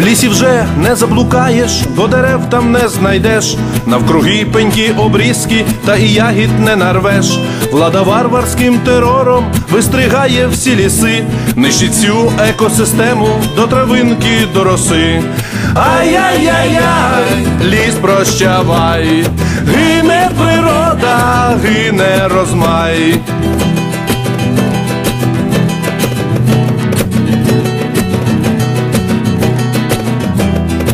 В лісі вже не заблукаєш, бо дерев там не знайдеш. Навкруги пеньки обрізки, та і ягід не нарвеш. Влада варварським терором вистригає всі ліси, нищить цю екосистему до травинки до роси. Ай-яй-яй-яй, ліс прощавай, гине природа, гине розмай.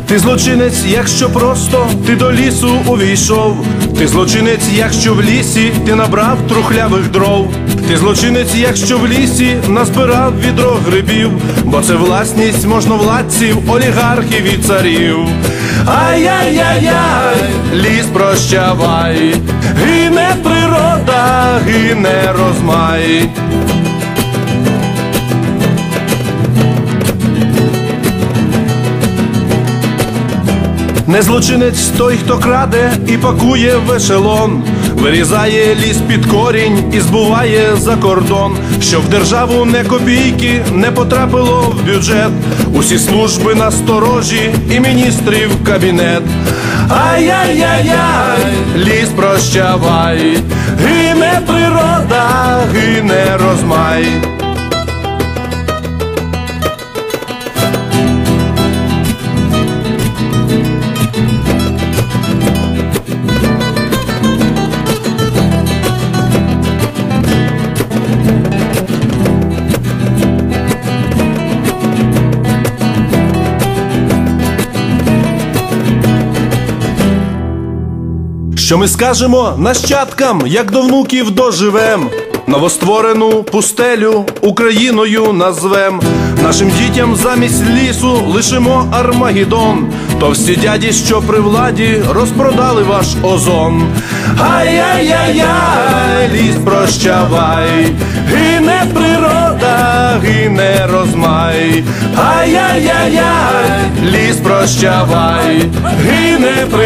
Ти злочинець, якщо просто ти до лісу увійшов. Ти злочинець, якщо в лісі ти набрав трухлявих дров. Ти злочинець, якщо в лісі назбирав відро грибів, бо це власність можновладців, олігархів і царів. Ай-яй-яй-яй, ліс прощавай, гине природа, гине розмай. Не злочинець той, хто краде і пакує в ешелон, вирізає ліс під корінь і збуває за кордон, що в державу не копійки не потрапило в бюджет. Усі служби насторожі і міністрів кабінет. Ай-яй-яй-яй, ліс прощавай, гине природа, гине розмай. Що ми скажемо нащадкам, як до внуків доживем? Новостворену пустелю Україною назвем. Нашим дітям замість лісу лишимо Армагеддон. Товсті дяді, що при владі розпродали ваш озон. Ай-яй-яй-яй, ліс прощавай, гине природа, гине розмай. Ай-яй-яй-яй, ліс прощавай, гине природа.